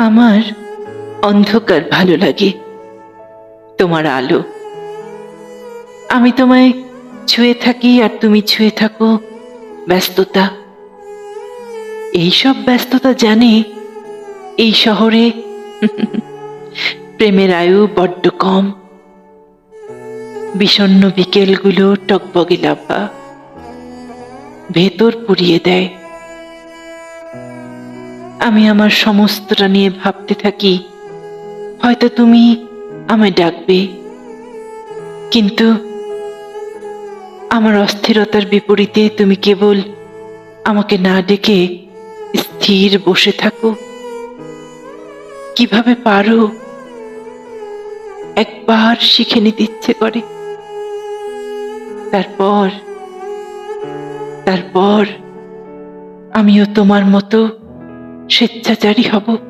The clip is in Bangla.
আমার অন্ধকার ভালো লাগে। তোমার আলো। আমি তোমায় ছুঁয়ে থাকি আর তুমি ছুঁয়ে থাকো ব্যস্ততা। এইসব ব্যস্ততা জানে এই শহরে প্রেমের আয়ু বড্ড কম। বিষণ্ণ বিকেলগুলো টকবগে লাভা ভেতর পুড়িয়ে দেয়। আমি আমার সমস্তটা নিয়ে ভাবতে থাকি। হয়তো তুমি আমায় ডাকবে। কিন্তু আমার অস্থিরতার বিপরীতে তুমি কেবল আমাকে না ডেকে স্থির বসে থাকো। কীভাবে পারো? একবার শিখে নিতে ইচ্ছে করে। তারপর তারপর আমিও তোমার মতো স্বেচ্ছাচারী হব।